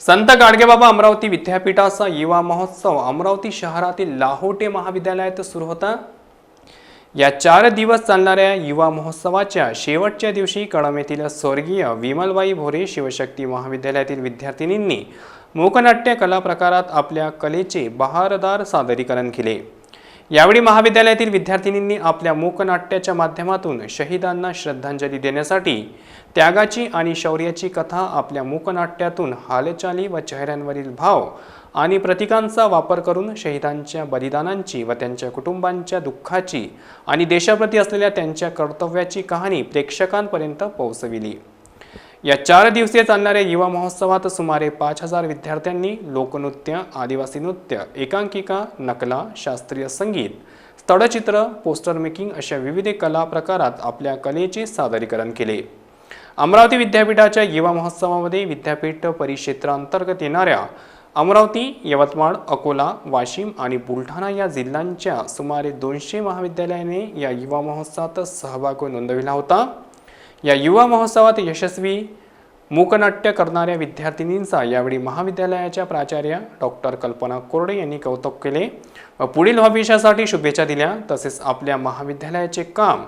संत गाडगेबाबा अमरावती विद्यापीठाचा युवा महोत्सव अमरावती शहरातील लाहोटे महाविद्यालयात सुरू होता. या चार दिवस चालणाऱ्या युवा महोत्सवाच्या शेवटच्या दिवशी कळम येथील स्वर्गीय विमलबाई भोरे शिवशक्ती महाविद्यालयातील विद्यार्थिनींनी मूकनाट्य कला प्रकारात आपल्या कलेचे बहारदार सादरीकरण केले. यावेळी महाविद्यालयातील विद्यार्थिनींनी आपल्या मूकनाट्याच्या माध्यमातून शहीदांना श्रद्धांजली देण्यासाठी त्यागाची आणि शौर्याची कथा आपल्या मूकनाट्यातून हालचाली व चेहऱ्यांवरील भाव आणि प्रतीकांचा वापर करून शहीदांच्या बलिदानांची व त्यांच्या कुटुंबांच्या दुःखाची आणि देशाप्रती असलेल्या त्यांच्या कर्तव्याची कहाणी प्रेक्षकांपर्यंत पोहोचविली. या चार दिवसीय चालणाऱ्या युवा महोत्सवात सुमारे पाच हजार विद्यार्थ्यांनी लोकनृत्य आदिवासी नृत्य एकांकिका नकला शास्त्रीय संगीत स्थळचित्र पोस्टर मेकिंग अशा विविध कला प्रकारात आपल्या कलेचे सादरीकरण केले. अमरावती विद्यापीठाच्या युवा महोत्सवामध्ये विद्यापीठ परिक्षेत्रांतर्गत येणाऱ्या अमरावती यवतमाळ अकोला वाशिम आणि बुलढाणा या जिल्ह्यांच्या सुमारे दोनशे महाविद्यालयाने या युवा महोत्सवात सहभाग नोंदविला होता. या युवा महोत्सवात यशस्वी मूकनाट्य करणाऱ्या विद्यार्थिनींचा यावेळी महाविद्यालयाच्या प्राचार्य डॉक्टर कल्पना कोरडे यांनी कौतुक केले व पुढील भविष्यासाठी शुभेच्छा दिल्या. तसेच आपल्या महाविद्यालयाचे काम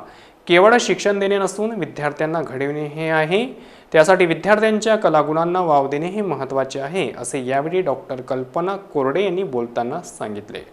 केवळ शिक्षण देणे नसून विद्यार्थ्यांना घडविणे हे आहे. त्यासाठी विद्यार्थ्यांच्या कलागुणांना वाव देणे हे महत्त्वाचे आहे असे यावेळी डॉक्टर कल्पना कोरडे यांनी बोलताना सांगितले.